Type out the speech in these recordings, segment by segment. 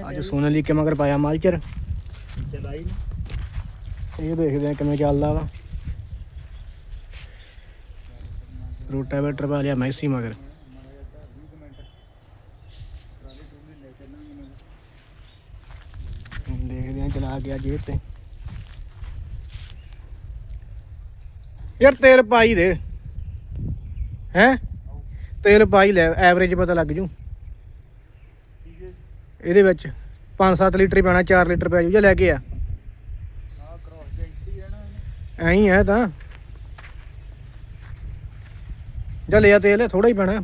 ਅੱਜ ਸੋਨਾਲੀ ਕੇ ਮਗਰ ਪਾਇਆ ਮਾਲਚਰ ਚਲਾਈ ਇਹ ਦੇਖਦੇ ਆ ਕਿਵੇਂ ਚੱਲਦਾ ਵਾ। ਰੋਟਾਵੇਟਰ ਪਾ ਲਿਆ ਮੈਸੀ ਮਗਰ। ਦੇਖਦੇ ਆ ਚਲਾ ਗਿਆ ਜੇਬ ਤੇ। ਯਾਰ ਤੇਲ ਪਾਈ ਦੇ। ਹੈ? ਤੇਲ ਪਾਈ ਲੈ ਐਵਰੇਜ ਪਤਾ ਲੱਗ ਜੂ। ਇਹਦੇ ਵਿੱਚ 5-7 ਲੀਟਰ ਹੀ ਪੈਣਾ 4 ਲੀਟਰ ਪੈ ਜੂ ਜਾਂ ਲੈ ਕੇ ਆ। ਆ ਕ੍ਰੋਸ ਜੈਂਟੀ ਹੈ ਨਾ ਐਂ ਹੀ ਹੈ ਤਾਂ। ਜਾਂ ਲਿਆ ਤੇਲ ਥੋੜਾ ਹੀ ਪੈਣਾ।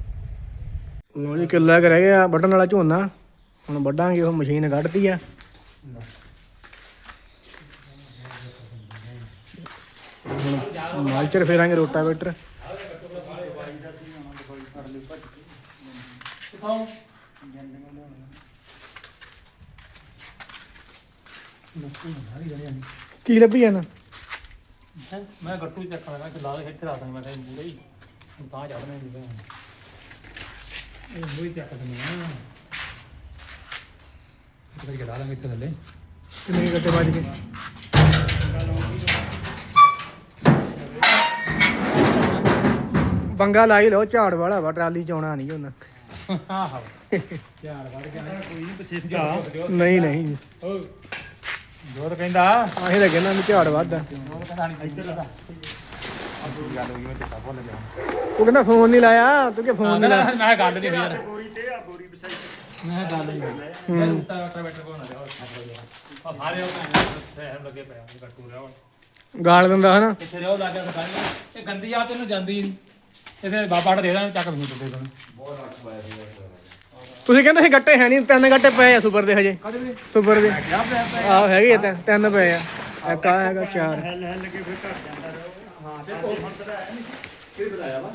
ਲੋ ਜੀ ਕਿੱਲਾ ਕੁ ਰਹਿ ਗਿਆ ਵੱਢਣ ਵਾਲਾ ਝੋਨਾ। ਹੁਣ ਵੱਢਾਂਗੇ ਉਹ ਮਸ਼ੀਨ ਕੱਢਦੀ ਆ। ਹੁਣ ਮਾਲਚਰ ਫੇਰਾਂਗੇ ਰੋਟਾਵੇਟਰ। ਕੀ ਲੱਭੀ ਜਾਣਾ? ਮੈਂ ਗੱਟੂ ਚੱਕ ਲਗਾ ਕਿ ਲਾ ਦੇ ਇੱਥੇ ਰੱਖ ਦਾਂ ਮੈਂ ਤਾਂ ਮੂਰੇ ਹੀ। ਤਾਂ ਚੜਨੇ ਨਹੀਂ ਇਹ ਮੂਰੇ ਚੱਕ ਦਿੰਦੇ ਆ। ਇੱਥੇ ਕਿ ਲਾ ਲਾਂਗੇ ਇੱਥੇ ਥੱਲੇ। ਕਿੰਨੇ ਗੱਟੇ ਵੱਜ ਗਏ? ਬੰਗਾ ਲਾਈ ਲਓ ਝਾੜ ਵਾਲਾ ਵਾ ਟਰਾਲੀ ਚ ਆਉਣਾ ਨਹੀਂ ਉਹਨਾਂ। ਆਹ। ਯਾਰ ਵੜ ਗਿਆ ਕੋਈ ਨਹੀਂ ਪਿੱਛੇ ਨਹੀਂ ਨਹੀਂ। ਓ ਜੋਰ ਕਹਿੰਦਾ ਆਹੀ ਤਾਂ ਕਹਿੰਦਾ ਵੀ ਝਾੜ ਵੱਧਦਾ। ਜੋਰ ਕਹਿੰਦਾ ਨਹੀਂ ਇੱਧਰ ਲਗਾ ਗੱਲ ਹੋਈ ਮੈਂ ਤੇ ਭੁੱਲ ਗਿਆ ਉਹ ਕਹਿੰਦਾ ਫੋਨ ਨਹੀਂ ਲਾਇਆ ਤੂੰ ਕਿ ਫੋਨ ਨਹੀਂ ਲਾਇਆ? ਮੈਂ ਗੱਲ ਨਹੀਂ ਹੋਈ ਯਾਰ। ਬੋਰੀ ਤੇ ਆ ਬੋਰੀ ਵਿਛਾਈ ਮੈਂ ਗੱਲ ਨਹੀਂ ਹੋਈ ਮੈਂ ਉੱਤਾ ਉੱਤਾ ਬੈਠ ਕੋਣਾ ਜਾ ਆ ਮਾਰੇ ਉਹ ਕਹਿੰਦਾ ਲੱਗੇ ਪਿਆ ਗੱਟੂ ਰਿਹਾ ਹੁਣ। ਗਾਲ ਦਿੰਦਾ ਹਨਾ? ਇੱਥੇ ਰਿਓ ਲੱਗਿਆ ਤਾਂ। ਇਹ ਗੰਦੀ ਆ ਤੈਨੂੰ ਜਾਂਦੀ ਨਹੀਂ ਇਹਦੇ ਬਾਬਾ ਟ ਦੇ ਦਾਂ ਚੱਕ ਵੀ ਦੇ ਦਾਂ ਤੁਸੀਂ ਕਹਿੰਦੇ ਸੀ ਗੱਟੇ ਹੈ ਨਹੀਂ ਤਿੰਨ ਗੱਟੇ ਪਏ ਆ ਸੁਪਰ ਦੇ ਹਜੇ। ਸੁਪਰ ਦੇ। ਆਹ ਹੈਗੇ ਆ ਤਿੰਨ ਤਿੰਨ ਪਏ ਆ। ਇੱਕ ਆ ਹੈਗਾ ਚਾਰ। ਹੱਲ ਹੱਲ ਕੇ ਫਿਰ ਘਟ ਜਾਂਦਾ ਹਾਂ ਤੇ ਉਹ ਮੰਤਰ ਹੈ ਨਹੀਂ ਕਿਹੜੇ ਬਤਾਇਆ ਵਾ?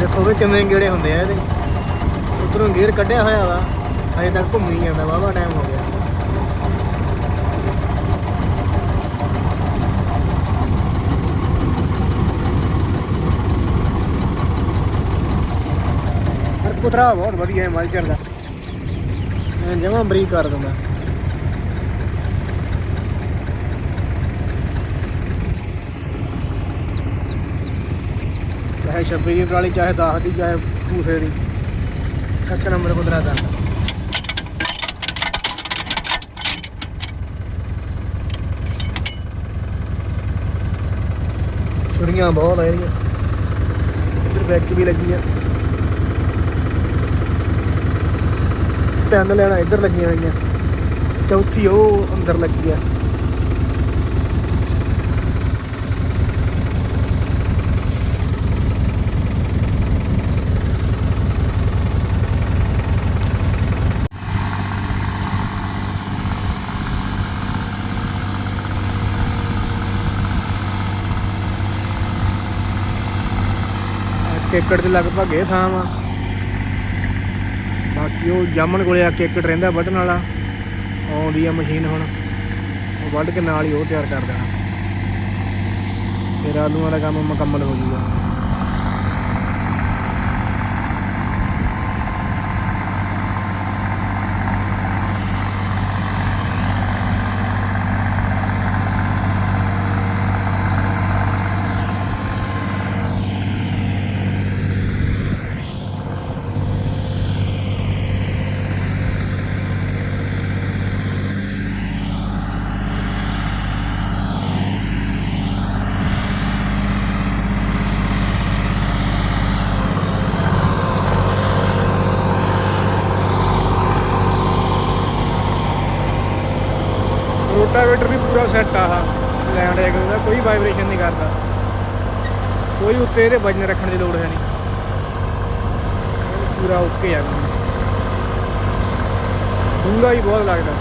ਦੇਖੋ ਵੀ ਕਿੰਨੇ ਗੇੜੇ ਹੁੰਦੇ ਆ ਇਹਦੇ। ਉਧਰੋਂ ਗੇਅਰ ਕੱਢਿਆ ਹੋਇਆ ਵਾ। ਹਜੇ ਤੱਕ ਘੁੰਮੀ ਜਾਂਦਾ ਵਾਵਾ ਟਾਈਮ ਹੋ ਗਿਆ। ਪਰ ਬਹੁਤ ਵਧੀਆ ਹੈ ਮਲਚਰ ਦਾ। ਮੈਂ ਜਮਾ ਬਰੀਕ ਕਰ ਦਿੰਦਾ ਚਾਹੇ 26 ਦੀ ਟਰਾਲੀ, ਚਾਹੇ 10 ਦੀ, ਚਾਹੇ ਦੂਸਰੇ ਦੀ। ਇੱਕ ਨੰਬਰ ਕੁਦਰਾ ਦਾ। ਛੁਰੀਆਂ ਬਹੁਤ ਆ ਇਹਦੀਆਂ। ਇੱਧਰ ਬੈਕ ਵੀ ਲੱਗੀਆਂ। ਤਿੰਨ ਲੈਣਾ ਇੱਧਰ ਲੱਗੀਆਂ ਹੋਈਆਂ। ਚੌਥੀ ਉਹ ਅੰਦਰ ਲੱਗੀ ਆ। ਕੇਕੜ ਦੇ ਲਗਭਗ ਇਹ ਥਾਂ ਵਾ। ਬਾਕੀ ਉਹ ਜਾਮਣ ਕੋਲੇ ਆ ਕੇ ਕੇਕੜ ਰਹਿੰਦਾ ਵੱਢਣ ਵਾਲਾ, ਆਉਂਦੀ ਆ ਮਸ਼ੀਨ ਹੁਣ। ਉਹ ਵੱਢ ਕੇ ਨਾਲ ਹੀ ਉਹ ਤਿਆਰ ਕਰ ਦੇਣਾ। ਫਿਰ ਆਲੂਆਂ ਦਾ ਕੰਮ ਮੁਕੰਮਲ ਹੋ ਜਾਊਗਾ ਰੋਟਾਵੇਟਰ ਵੀ ਪੂਰਾ ਸੈੱਟ ਆ ਲੈਂਡ ਐਗ ਦਾ ਕੋਈ ਵਾਈਬ੍ਰੇਸ਼ਨ ਨਹੀਂ ਕਰਦਾ ਕੋਈ ਇਹਦੇ ਵਜਨ ਰੱਖਣ ਦੀ ਲੋੜ ਹੈ ਨਹੀਂ। ਪੂਰਾ ਓਕੇ ਆ। ਡੂੰਘਾ ਹੀ ਬਹੁਤ ਲੱਗਦਾ।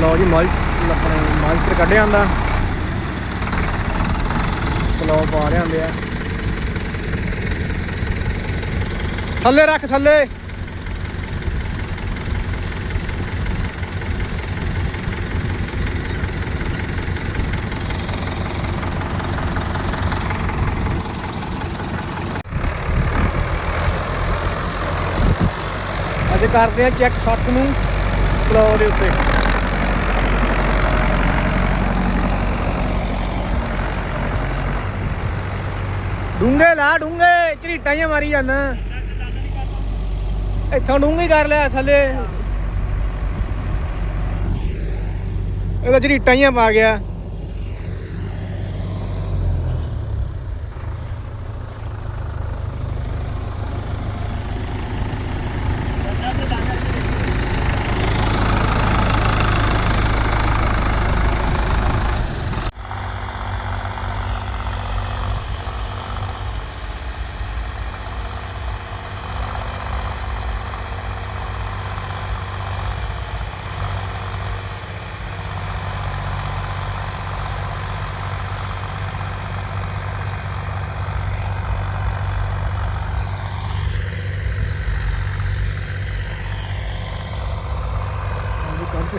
ਲਓ ਜੀ ਮਾਲ ਆਪਣੇ ਮਾਲਟਰ ਕੱਢਿਆ ਜਾਂਦਾ। ਕਲੋ ਪਾ ਲਿਆਂਦੇ ਆ। ਥੱਲੇ ਰੱਖ, ਥੱਲੇ। ਅੱਜ ਕਰਦੇ ਆ ਚੈੱਕ ਸੱਤ ਨੂੰ ਕਲੋ ਦੇ ਉੱਤੇ। ਡੂੰਗੇ ਲਾ ਡੂੰਗੇ ਝਰੀਟਾਂ ਹੀ ਮਾਰੀ ਜਾਂਦਾ। ਇੱਥੋਂ ਡੂੰਗੀ ਕਰ ਲਿਆ, ਥੱਲੇ। ਇਹਦਾ ਝਰੀਟਾਂ ਹੀ ਪਾ ਗਿਆ।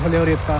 ਉਹਦੀ ਕੰਧ ਥੱਲੇ ਰੇਤਾ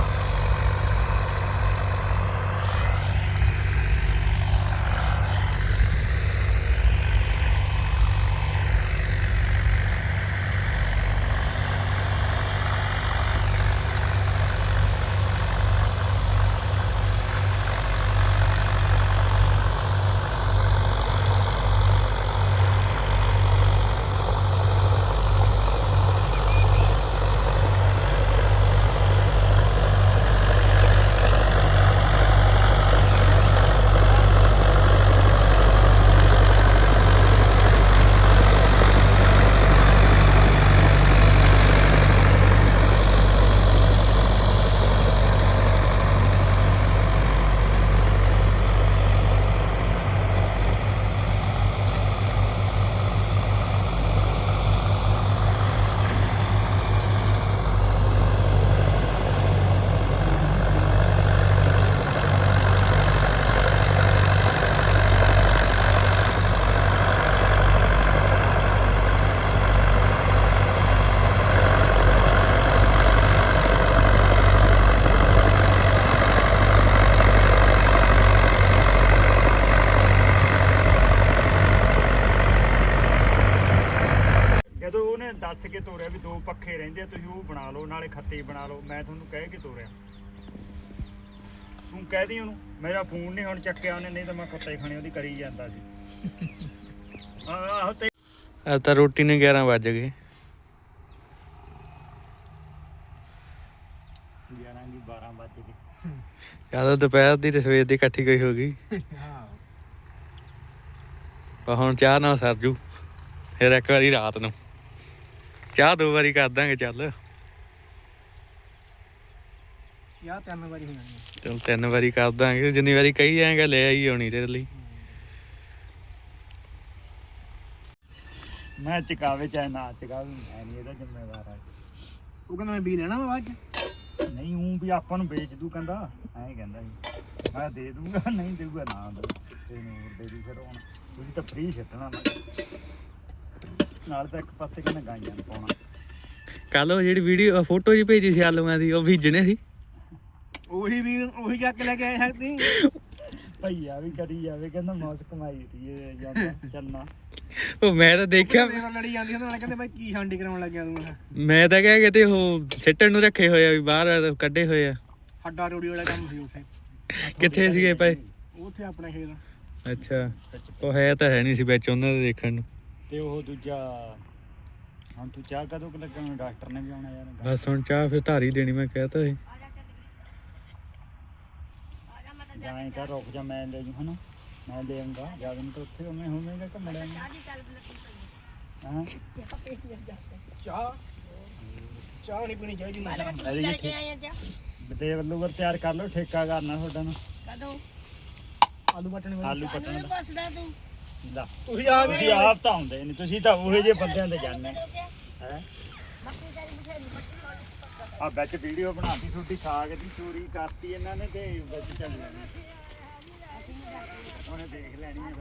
ਜਦੋਂ ਉਹਨੇ ਦੱਸ ਕੇ ਤੋਰਿਆ ਵੀ ਦੋ ਪੱਖੇ ਰਹਿੰਦੇ ਆ ਤੁਸੀਂ ਉਹ ਬਣਾ ਲਓ ਨਾਲੇ ਖੱਤੇ ਬਣਾ ਲਓ ਮੈਂ ਤੁਹਾਨੂੰ ਕਹਿ ਕੇ ਤੋਰਿਆ। ਤੂੰ ਕਹਿ ਦੀ ਉਹਨੂੰ ਮੇਰਾ ਫੋਨ ਨਹੀਂ ਹੁਣ ਚੱਕਿਆ ਉਹਨੇ ਨਹੀਂ ਤਾਂ ਮੈਂ ਖੱਤੇ ਖਾਣੇ ਉਹਦੀ ਕਰੀ ਜਾਂਦਾ ਸੀ। ਆਹੋ ਤੇ ਅੱਜ ਤਾਂ ਰੋਟੀ ਨੂੰ 11 ਵੱਜ ਗਏ। 11 ਦੀ 12 ਵੱਜ ਗਏ। ਜ਼ਿਆਦਾ ਦੁਪਹਿਰ ਦੀ ਤੇ ਸਵੇਰ ਦੀ ਇਕੱਠੀ ਕੋਈ ਹੋ ਗਈ। ਹਾਂ। ਪਰ ਹੁਣ ਚਾਹ ਨਾਲ ਸਰਜੂ ਫਿਰ ਇੱਕ ਵਾਰੀ ਰਾਤ ਨੂੰ। ਚਾਹ ਦੋ ਵਾਰੀ ਕਰ ਦਾਂਗੇ ਚੱਲ। ਯਾ ਤਿੰਨ ਵਾਰੀ ਹੋ ਜਾਣੀ। ਚਲ ਤਿੰਨ ਵਾਰੀ ਕਰ ਦਾਂਗੇ। ਜਿੰਨੀ ਵਾਰੀ ਕਹੀ ਜਾਏਗਾ ਲੈ ਆਈ ਹੋਣੀ ਤੇਰੇ ਲਈ। ਮੈਂ ਚਕਾਵੇ ਚਾਹੇ ਨਾ ਚਕਾਵੇ ਮੈਂ ਨਹੀਂ ਇਹਦਾ ਜ਼ਿੰਮੇਵਾਰ ਆ। ਉਹ ਕਹਿੰਦਾ ਮੈਂ ਬੀ ਲੈਣਾ ਵਾ ਬਾਅਦ ਚ। ਨਹੀਂ ਉਹ ਵੀ ਆਪਾਂ ਨੂੰ ਵੇਚ ਦੂ ਕਹਿੰਦਾ। ਐਂ ਕਹਿੰਦਾ ਸੀ। ਮੈਂ ਦੇ ਦੂੰਗਾ ਨਹੀਂ ਦੇਊਗਾ ਨਾ ਤੈਨੂੰ ਹੋਰ ਦੇ ਦੂ ਫਿਰ ਹੁਣ। ਤੁਸੀਂ ਤਾਂ ਫ੍ਰੀ ਛੱਡਣਾ ਨਾ। ਨਾਲ ਤਾਂ ਇੱਕ ਪਾਸੇ ਕਹਿੰਦਾ ਗਾਈਆਂ ਨੂੰ ਪਾਉਣਾ? ਕੱਲ ਉਹ ਜਿਹੜੀ ਵੀਡੀਓ ਫੋਟੋ ਜੀ ਭੇਜੀ ਸੀ ਆਲੂਆਂ ਦੀ ਉਹ ਬੀਜਣੇ ਸੀ। ਉਹੀ ਵੀ ਉਹੀ ਚੱਕ ਕੇ ਲੈ ਕੇ ਆਏ ਸਕਦੀ ਭਈਆ ਵੀ ਕਰੀ ਜਾਵੇ ਕਹਿੰਦਾ ਮੌਸ ਕਮਾਈ ਦੀ ਇਹ ਜਾਂਦਾ ਚੰਨਾ। ਉਹ ਮੈਂ ਤਾਂ ਦੇਖਿਆ ਮੇਰੇ ਨਾਲ ਲੜੀ ਜਾਂਦੀ ਉਹਨਾਂ ਨਾਲ ਕਹਿੰਦੇ ਬਾਈ ਕੀ ਹਾਂਡੀ ਕਰਾਉਣ ਲੱਗਿਆ ਤੂੰ ਮੈਂ ਕਿਹਾ, ਮੈਂ ਤਾਂ ਕਿਹਾ ਕਿਤੇ ਉਹ ਸਿੱਟਣ ਨੂੰ ਰੱਖੇ ਹੋਏ ਆ ਵੀ ਬਾਹਰ ਕੱਢੇ ਹੋਏ ਆ। ਹੱਡਾ ਰੋੜੀ ਵਾਲਾ ਕੰਮ ਸੀ ਉੱਥੇ। ਕਿੱਥੇ ਸੀਗੇ ਪਏ ਉੱਥੇ ਆਪਣੇ ਖੇਤ। ਅੱਛਾ ਉਹ ਹੈ ਤਾਂ ਹੈ ਨਹੀਂ ਸੀ ਵਿੱਚ ਉਹਨਾਂ ਦੇ ਦੇਖਣ ਨੂੰ। ਤੇ ਉਹ ਦੂਜਾ ਹੁਣ ਤੂੰ ਚਾਹ ਕਦੋਂ ਕੁ ਲੱਗਣਾ? ਡਾਕਟਰ ਨੇ ਵੀ ਆਉਣਾ ਯਾਰ। ਬਸ ਹੁਣ ਚਾਹ ਫਿਰ ਧਾਰੀ ਦੇਣੀ ਮੈਂ ਕਹਿਤਾ ਸੀ। ਜਾਂ ਐਂ ਕਰ ਰੁਕ ਜਾ ਮੈਂ ਲੈ ਜੂ ਹਨਾ? ਮੈਂ ਲੈ ਆਉਂਗਾ ਜਦ ਨੂੰ ਤਾਂ ਉੱਥੇ ਉਹਨੇ ਹੋਵੇਗਾ ਕਿ ਮੜਿਆ ਹਾਂ? ਚਾਹ? ਚਾਹ ਨਹੀਂ ਪੀਣੀ ਚਾਹੀਦੀ ਨਾ ਲੈ ਕੇ ਬਤੇ ਵੱਲੋਂ ਵਰ ਤਿਆਰ ਕਰ ਲਓ ਠੇਕਾ ਕਰਨਾ ਤੁਹਾਡਾ ਨਾ। ਕਦੋਂ? ਆਲੂ ਵਾਲੀ। ਆਲੂ ਕੱਟਣ ਦਾ ਪੁੱਛਦਾ ਤੂੰ। ਲਾ ਤੁਸੀਂ ਆ ਤੁਸੀਂ ਗਏ ਆਪ ਤਾਂ ਹੁੰਦੇ ਨਹੀਂ ਤੁਸੀਂ ਤਾਂ ਉਹੇ ਜਿਹੇ ਬੰਦਿਆਂ ਦੇ ਜਾਂਦੇ ਹੈ? ਆ ਵਿੱਚ ਵੀਡੀਓ ਬਣਾਤੀ ਤੁਹਾਡੀ ਸਾਗ ਦੀ ਚੋਰੀ ਕਰਤੀ ਇਹਨਾਂ ਨੇ ਤੇ ਵਿੱਚ ਚੱਲ ਜਾਣੀ। ਉਹਨੇ ਦੇਖ ਲੈਣੀ ਹੈ।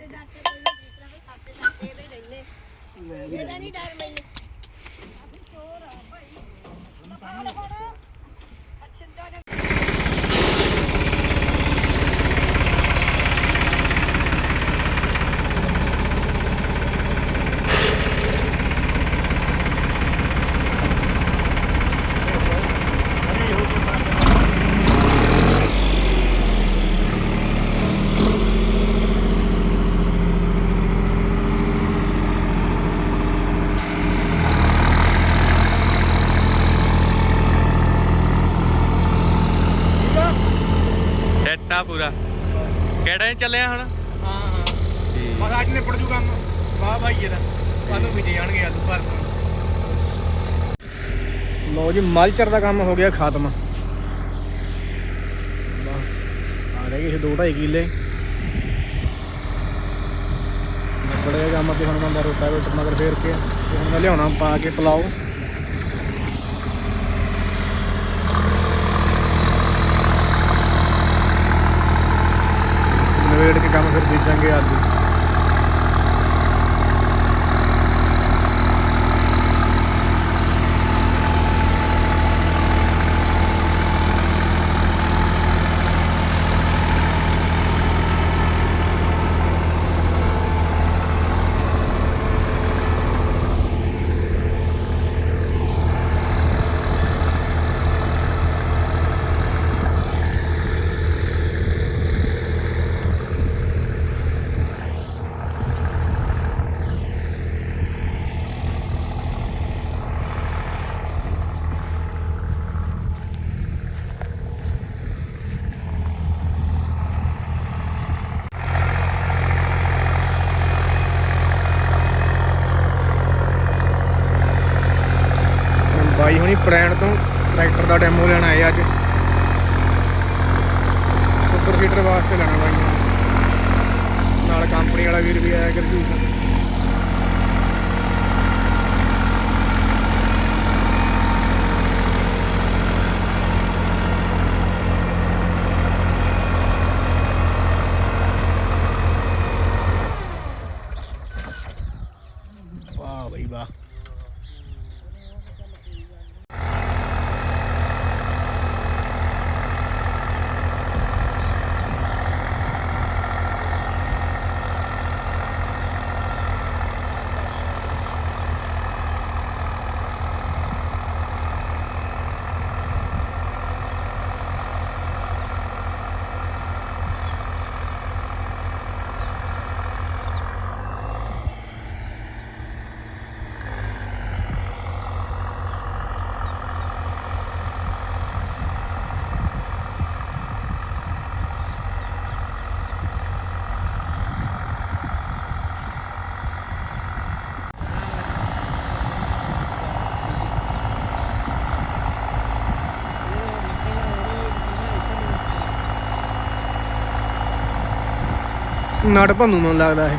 ਇਹਦਾ ਨਹੀਂ ਡਰ ਮੈਨੂੰ। ਠੀਕ ਆ ਆ ਪੂਰਾ। ਕਿਹੜਾ ਚੱਲਿਆ ਹੁਣ? ਹਾਂ ਹਾਂ। ਬਸ ਅੱਜ ਨਿਪੜ ਜੂ ਕੰਮ। ਵਾਹ ਭਾਈ ਇਹਦਾ ਸਾਨੂੰ ਵੀ ਜਾਣਗੇ ਆਲੂ ਭਰ ਲੋ ਜੀ ਮਲਚਰ ਦਾ ਕੰਮ ਹੋ ਗਿਆ ਖਤਮ। ਵਾਹ ਆ ਰਹਿ ਗਏ 2.5 ਕਿੱਲੇ। ਬੜੇ ਕੰਮ ਤੇ ਹੁਣ ਬੰਦਾ ਰੋਟਾ ਰੋਟ ਮਗਰ ਫੇਰ ਕੇ। ਤੇ ਹੁਣ ਮੈਂ ਲਿਆਉਣਾ ਪਾ ਕੇ ਪਲਾਓ। ਨਵੇੜ ਕੇ ਕੰਮ ਫਿਰ ਬੀਜਾਂਗੇ ਅੱਜ ਹੁਣ ਬਾਈ ਹੁਣੀ ਪ੍ਰੈਣ ਤੋਂ ਟਰੈਕਟਰ ਦਾ ਡੈਮੋ ਲੈਣ ਆਏ ਅੱਜ ਸੁਪਰ ਵਾਸਤੇ ਲੈਣਾ ਬਾਈ। ਨਾਲ ਕੰਪਨੀ ਵਾਲਾ ਵੀਰ ਵੀ ਆਇਆ ਗੁਰਜੀਤ। ਨੜ ਭੰਨੂ ਮੈਨੂੰ ਲੱਗਦਾ ਇਹ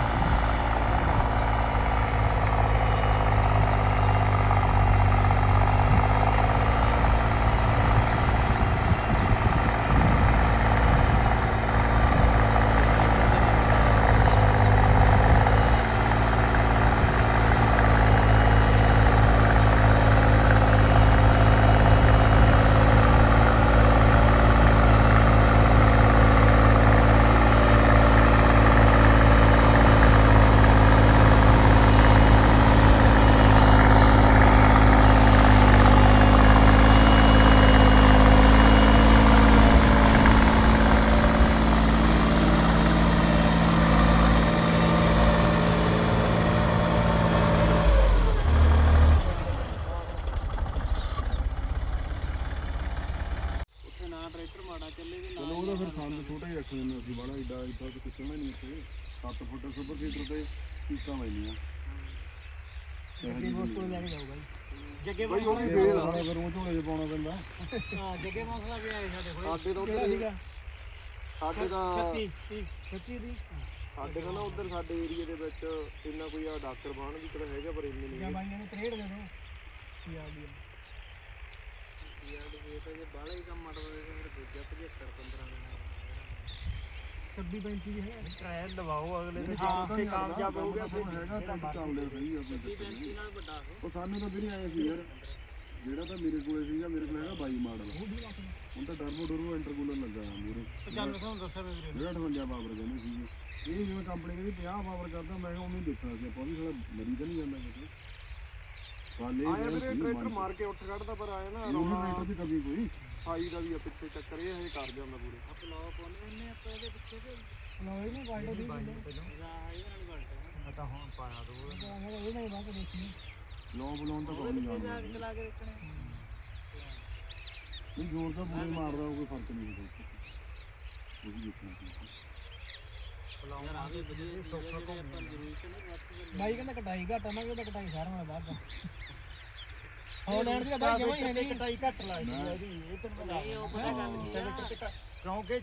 ਚਲੋ ਉਹਦਾ ਫਿਰ ਸੰਦ ਛੋਟਾ ਹੀ ਰੱਖ ਲੈਂਦੇ ਅਸੀਂ ਬੜਾ ਏਡਾ ਏਡਾ ਤਾਂ ਕਿੱਥੇ ਨਹੀਂ ਇੱਥੇ 7 ਫੁੱਟ ਸੁਪਰ ਸੀਟਰ ਤੇ ਕੀਕਾਂ ਲੈਣੀਆਂ ਜੱਗੇ ਬੋਸ ਕੋਲ ਲੈ ਕੇ ਜੱਗੇ ਬਈ ਫੇਰ ਉਹ ਝੋਲੇ 'ਚ ਪਾਉਣਾ ਪੈਂਦਾ। ਹਾਂ ਜੱਗੇ ਬੋਸ ਦਾ ਵੀ ਆਏ ਸਾਡੇ ਕੋਲ। ਸਾਡੇ ਤਾਂ ਕਿਹੜਾ ਸੀਗਾ? ਸਾਡੇ ਤਾਂ 36 36 ਦੀ? ਸਾਡੇ ਤਾਂ ਨਾ ਉਧਰ ਸਾਡੇ ਏਰੀਆ ਦੇ ਵਿੱਚ ਇੰਨਾ ਕੋਈ ਆ ਡਾਕਟਰ ਬਾਣ ਵੀ ਤਾਂ ਹੈਗਾ ਪਰ ਇੰਨੇ ਜਾਂ ਨਹੀਂ ਬਾਈਆਂ ਨੂੰ 63 ਦੇ ਦੋ ਕੀ ਆ ਗਈ ਟ੍ਰਾਇਲ ਦਵਾਓ ਅਗਲੇ ਦੇ। ਹਾਂ ਤੇ ਕਾਮਯਾਬ ਹੋ ਗਿਆ ਫਿਰ ਹੈਗਾ ਤਾਂ ਚੱਲ ਲਿਆ ਸਹੀ ਆ ਕੋਈ ਨਾਲ ਵੱਡਾ ਉਹ। ਸਾਨੂੰ ਤਾਂ ਵੀਰੇ ਆਏ ਸੀ ਯਾਰ। ਜਿਹੜਾ ਤਾਂ ਮੇਰੇ ਕੋਲੇ ਸੀਗਾ ਮੇਰੇ ਕੋਲ ਹੈਗਾ 22 ਮਾਡਲ। ਹੁਣ ਤਾਂ ਟਰਬੋ ਟਰਬੋ ਇੰਟਰਕੂਲਰ ਲੱਗਾ ਆ ਮੇਰੇ ਚੱਲ ਤੁਹਾਨੂੰ ਦੱਸਿਆ ਮੈਂ ਵੀਰੇ। ਜਿਹੜਾ 58 ਪਾਵਰ ਕਹਿੰਦੇ ਸੀਗੇ। ਇਹ ਜਿਵੇਂ ਕੰਪਨੀ ਕਹਿੰਦੀ 50 ਪਾਵਰ ਕਰਦਾ ਮੈਂ ਕਿਹਾ ਉਹਨੂੰ ਦੇਖਣਾ ਸੀ ਆਪਾਂ ਵੀ ਸਾਲਾ ਮਰੀ ਤਾਂ ਨਹੀਂ ਜਾਂਦਾ ਕਿਤੇ। ਹਾਲੇ ਆਇਆ ਵੀਰੇ ਟਰੈਕਟਰ ਮਾਰ ਕੇ ਉੱਠ ਕੱਢਦਾ ਪਰ ਆਇਆ ਨਾ ਰੋਣਾ ਟਰੈਕਟਰ ਦੀ ਕਮੀ ਕੋਈ। ਹਾਈ ਦਾ ਵੀ ਆ ਪਿੱਛੇ ਚੱਕਰ ਇਹ ਹਜੇ ਕਰ ਜਾਂਦਾ ਪੂਰੇ। ਲੋਈ ਨਹੀਂ ਬਾਲਟੋ ਦੀ ਮੈਂ ਤਾਂ ਹੁਣ ਪਾਇਆ ਦੋ। ਇਹ ਨਹੀਂ ਬਾਤ ਦੇਖੀ। ਲੋ ਬਲੋਨ ਤਾਂ ਕੋਈ ਨਹੀਂ ਜਾਂਦਾ ਚਲਾ ਕੇ ਰੱਖਣੇ ਨਹੀਂ ਜ਼ੋਰ ਤਾਂ ਪੂਰੇ ਮਾਰਦਾ ਕੋਈ ਫ਼ਰਕ ਨਹੀਂ ਹੁੰਦਾ ਉਹ ਵੀ ਦੇਖਣਾ ਸੀ ਬਾਈ ਕਹਿੰਦਾ ਕਟਾਈ ਘੱਟ ਮੈਂ ਕਹਿੰਦਾ ਕਟਾਈ ਸਾਰਿਆਂ ਨਾਲ ਬਾਅਦ ਦਾ ਹਾਲੈਂਡ ਦੀ ਤਾਂ ਬਾਈ ਜਮਾ ਹੀ ਹੈ ਨਹੀਂ ਕਟਾਈ ਘੱਟ ਲੱਗਦੀ ਹੈ ਇਹਦੀ ਇਹ ਤੈਨੂੰ ਨਹੀਂ ਉਹ ਪਤਾ ਗੱਲ ਕਿਉਂਕਿ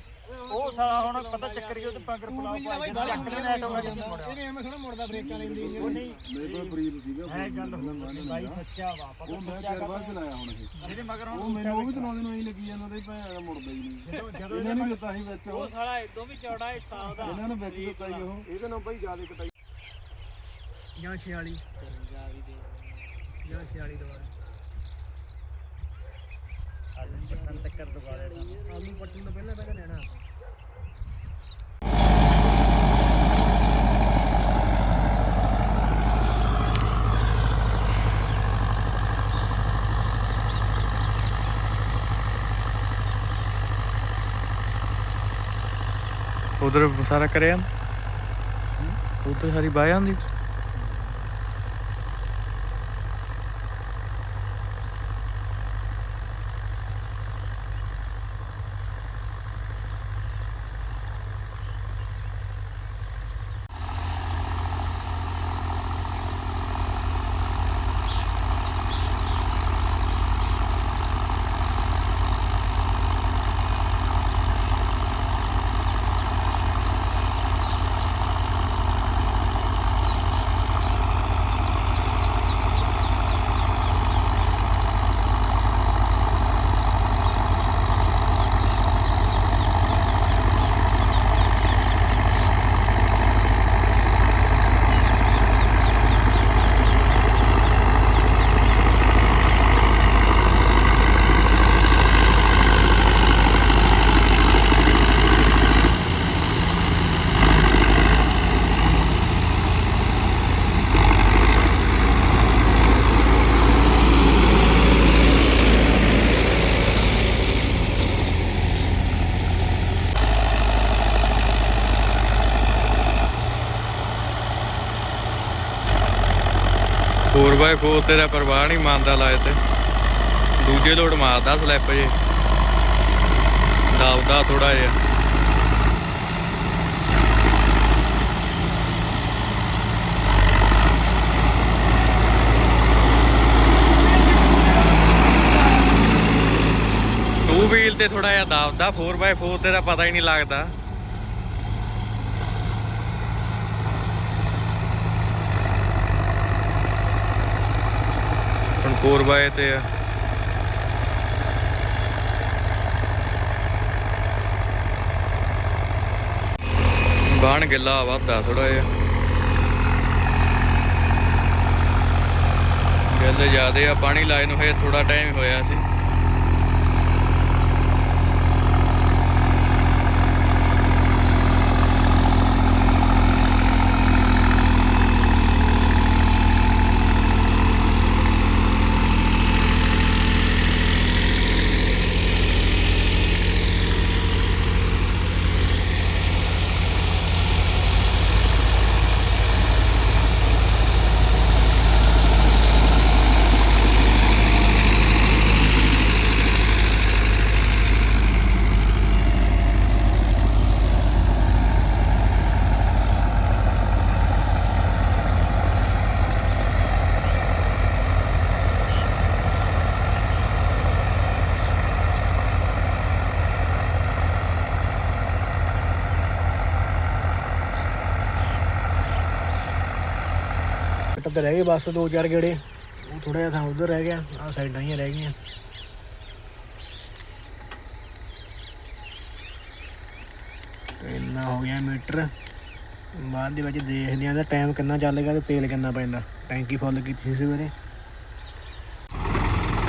ਉਹ ਸਾਲਾ ਹੁਣ ਪਤਾ ਚੱਕਰ ਗਿਆ ਤੇ ਪੰਗਰ ਉਹ ਪਲਾਉ ਵੀ ਤਾਂ ਬਾਈ ਬਾਹਰ ਮੁੰਡੇ ਦਾ ਇਹਨੇ ਐਵੇਂ ਥੋੜਾ ਮੁੜਦਾ ਬ੍ਰੇਕਾਂ ਲੈਂਦੀ ਉਹ ਨਹੀਂ। ਮੇਰੇ ਕੋਲ ਪ੍ਰੀਤ ਸੀਗਾ। ਹੈ ਗੱਲ ਹੋ ਬਾਈ ਸੱਚਾ ਵਾ ਪਤਾ ਉਹ ਮੈਂ ਚਾਰ ਵਾਰ ਚਲਾਇਆ ਹੁਣ ਇਹ। ਇਹਦੇ ਮਗਰ ਉਹ ਹੁਣ ਮੈਨੂੰ ਉਹ ਵੀ ਚਲਾਉਂਦੇ ਨੂੰ ਐਂ ਲੱਗੀ ਜਾਂਦਾ ਤੇ ਭੈਣ ਦਾ ਮੁੜਦਾ ਹੀ ਨਹੀਂ। ਜਦੋਂ ਜਦੋਂ ਇਹਨਾਂ ਨੇ ਦਿੱਤਾ ਸੀ ਵਿੱਚ ਉਹ। ਸਾਲਾ ਇਦੋਂ ਵੀ ਚੌੜਾ ਹਿੱਸਾ ਉਹਦਾ। ਇਹਨਾਂ ਨੇ ਵਿੱਚ ਦਿੱਤਾ ਸੀ ਉਹ। ਇਹਦੇ ਨਾਲ ਬਾਈ ਜ਼ਿਆਦਾ ਕਟਾਈ। ਜਾਂ 46 ਜਾਂ 46 ਦੁਬਾਰਾ। ਪੱਟਣ ਆਲੂ ਪੱਟਣ ਤੋਂ ਪਹਿਲਾਂ ਪਹਿਲਾਂ ਲੈਣਾ ਉਧਰ ਸਾਰਾ ਕਰਿਆ? ਉਧਰ ਸਾਰੀ ਬਾਹ ਜਾਂਦੀ ਫੋਰ ਬਾਏ ਫੋਰ ਪਰਵਾਹ ਨਹੀਂ ਮੰਨਦਾ ਲਾਏ ਤੇ। ਦੂਜੇ ਲੋਡ ਮਾਰਦਾ ਸਲਿੱਪ ਜੇ। ਦਬਦਾ ਥੋੜਾ ਜਿਹਾ। ਟੂ ਵੀਲ ਤੇ ਥੋੜਾ ਜਿਹਾ ਦਬਦਾ। 4x4 ਤੇਰਾ ਪਤਾ ਹੀ ਨਹੀਂ ਲੱਗਦਾ। 4x ਤੇ ਆ। ਬਾਣ ਗਿੱਲਾ ਵੱਧਦਾ ਥੋੜਾ ਜਿਹਾ। ਗਿੱਲ ਜ਼ਿਆਦੇ ਆ, ਪਾਣੀ ਲਾਏ ਨੂੰ ਹੇ ਥੋੜਾ ਟਾਈਮ ਹੋਇਆ ਸੀ। ਤਾਂ ਰਹਿ ਗਏ ਬਸ ਦੋ ਚਾਰ ਗੇੜੇ। ਉਹ ਥੋੜਾ ਜਿਹਾ ਥਾਂ ਉਧਰ ਰਹਿ ਗਿਆ ਆ ਸਾਈਡਾਂ ਹੀ ਰਹਿ ਗਈਆਂ। ਤੇ ਇੰਨਾ ਹੋ ਗਿਆ ਮੀਟਰ। ਬਾਅਦ ਦੇ ਵਿੱਚ ਦੇਖਦੇ ਆਂ ਦਾ ਟਾਈਮ ਕਿੰਨਾ ਚੱਲੇਗਾ ਤੇ ਤੇਲ ਕਿੰਨਾ ਪੈਂਦਾ। ਟੈਂਕੀ ਫੁੱਲ ਕੀਤੀ ਸੀ ਵੀਰੇ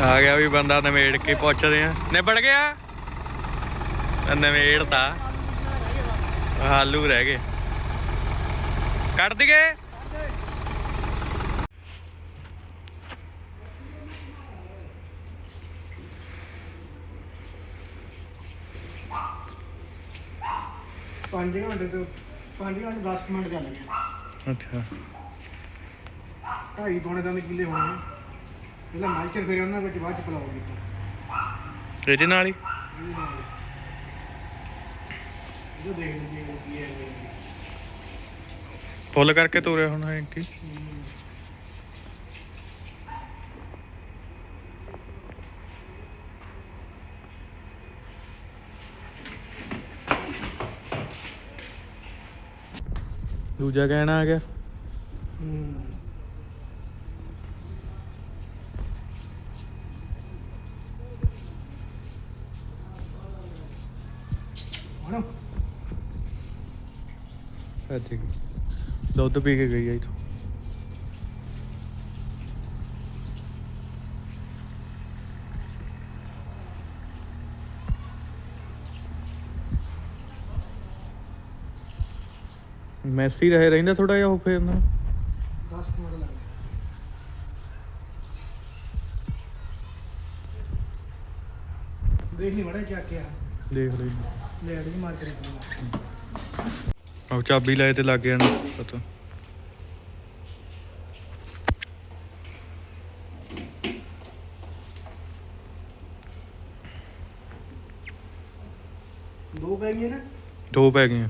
ਆ ਗਿਆ ਵੀ ਬੰਦਾ ਨਵੇੜ ਕੇ ਪੁੱਛਦੇ ਆ। ਨਿਬੜ ਗਿਆ? ਨਵੇੜ ਤਾਂ ਆਲੂ ਰਹਿ ਗਏ। ਕੱਢ ਦਈਏ। ਪੰਜ ਘੰਟੇ ਤੋਂ ਪੰਜ ਘੰਟੇ 10 ਮਿੰਟ ਚੱਲ ਗਏ। ਅੱਛਾ। ਢਾਈ ਪੌਣੇ ਤਿੰਨ ਕਿੱਲੇ ਹੋਣੇ ਆ। ਪਹਿਲਾਂ ਮਾਈਚਰ ਫਿਰ ਉਹਨਾਂ ਵਿੱਚ ਬਾਅਦ ਚ ਪਲਾਓ ਕੀਤਾ। ਇਹਦੇ ਨਾਲ ਹੀ? ਜੋ ਦੇਖ ਲਈ ਕੀ ਹੈ ਫੁੱਲ ਕਰਕੇ ਤੋਰਿਆ ਹੁਣ ਹੈ ਕੀ? ਦੂਜਾ ਕਹਿਣਾ ਆ ਗਿਆ। ਅੱਛਾ ਦੁੱਧ ਪੀ ਕੇ ਗਈ ਆ ਇਥੋਂ। ਮੈਸੀ ਰਹੇ ਰਹਿੰਦਾ ਥੋੜਾ ਜਿਹਾ ਉਹ ਫੇਰ ਨਾ। 10 ਮਿੰਟ ਲੱਗ ਗਏ। ਦੇਖ ਲਈ ਮੜਾ ਚੱਕ ਕੇ ਆ। ਦੇਖ ਲਈ। ਲੈ ਅੜੀ ਮਾਰ ਕੇ ਉਹ ਚਾਬੀ ਲਾਏ ਤੇ ਲੱਗ ਗਿਆ ਨਾ ਪਤਾ ਦੋ ਪੈ ਗਏ ਨਾ? ਦੋ ਪੈ ਗਈਆਂ।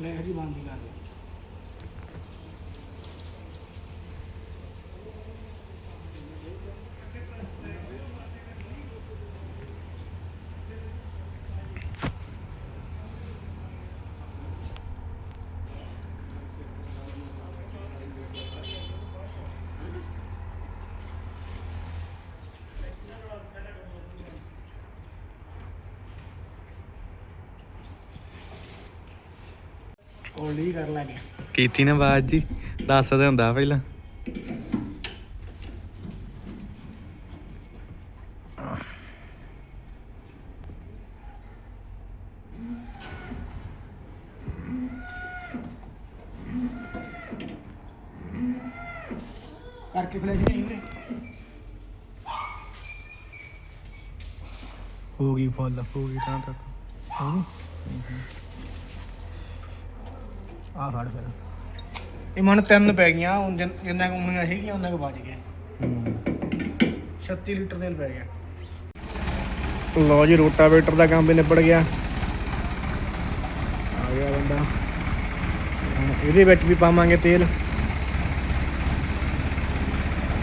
ਲੈ ਅੜੀ ਬੰਦ ਕਰ ਦੇ ਕੋਲੀ ਕਰ ਲਾਂਗੇ ਕੀਤੀ ਨਾ ਬਾਤ ਜੀ ਦੱਸਦੇ ਹੁੰਦਾ ਪਹਿਲਾਂ। ਕਰਕੇ ਫਲੈਸ਼ ਨਹੀਂ ਉਹਨੇ ਹੋ ਗਈ ਫੁੱਲ ਹੋ ਗਈ ਤਾਂ ਤੱਕ ਹੋ ਗਈ ਆ ਫੜ ਫਿਰ ਇਹ ਮਨ ਤਿੰਨ ਪੈ ਗਈਆਂ, ਹੁਣ ਜਿੰਨ- ਜਿੰਨਾ ਕੁ ਉਮੀਆਂ ਸੀਗੀਆਂ, ਉਹਨਾਂ ਕੁ ਬਚ ਗਿਆ 36 ਲੀਟਰ ਤੇਲ ਪੈ ਗਿਆ। ਲੋ ਜੀ, ਰੋਟਾਵੇਟਰ ਦਾ ਕੰਮ ਵੀ ਨਿਬੜ ਗਿਆ। ਆ ਗਿਆ ਬੰਦਾ। ਹੁਣ ਇਹਦੇ ਵਿੱਚ ਵੀ ਪਾਵਾਂਗੇ ਤੇਲ।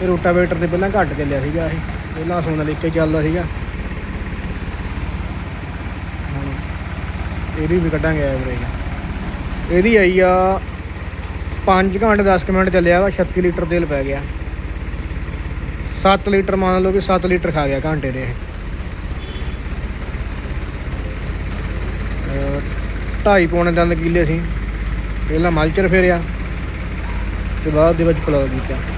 ਇਹ ਰੋਟਾਵੇਟਰ ਤੇ ਪਹਿਲਾਂ ਘੱਟ ਚੱਲਿਆ ਸੀਗਾ ਇਹ। ਪਹਿਲਾਂ ਸੋਨਾ ਲੈ ਕੇ ਚੱਲਦਾ ਸੀਗਾ। ਹੁਣ ਇਹਦੀ ਵੀ ਕੱਢਾਂਗੇ ਐਵਰੇਜ ਇਹਦੀ ਆਈ ਆ 5 ਘੰਟੇ 10 ਕੁ ਮਿੰਟ ਚੱਲਿਆ ਵਾ 36 ਲੀਟਰ ਤੇਲ ਪੈ ਗਿਆ। 7 ਲੀਟਰ ਮੰਨ ਲਓ ਕਿ 7 ਲੀਟਰ ਖਾ ਗਿਆ ਘੰਟੇ ਦੇ। ਇਹ ਅਹ ਢਾਈ ਪੌਣੇ ਦੰਦ ਕਿੱਲੇ ਸੀ। ਪਹਿਲਾਂ ਮਲਚਰ ਫੇਰਿਆ, ਤੇ ਬਾਅਦ ਦੇ ਵਿੱਚ ਪਲਾਉ ਕੀਤਾ।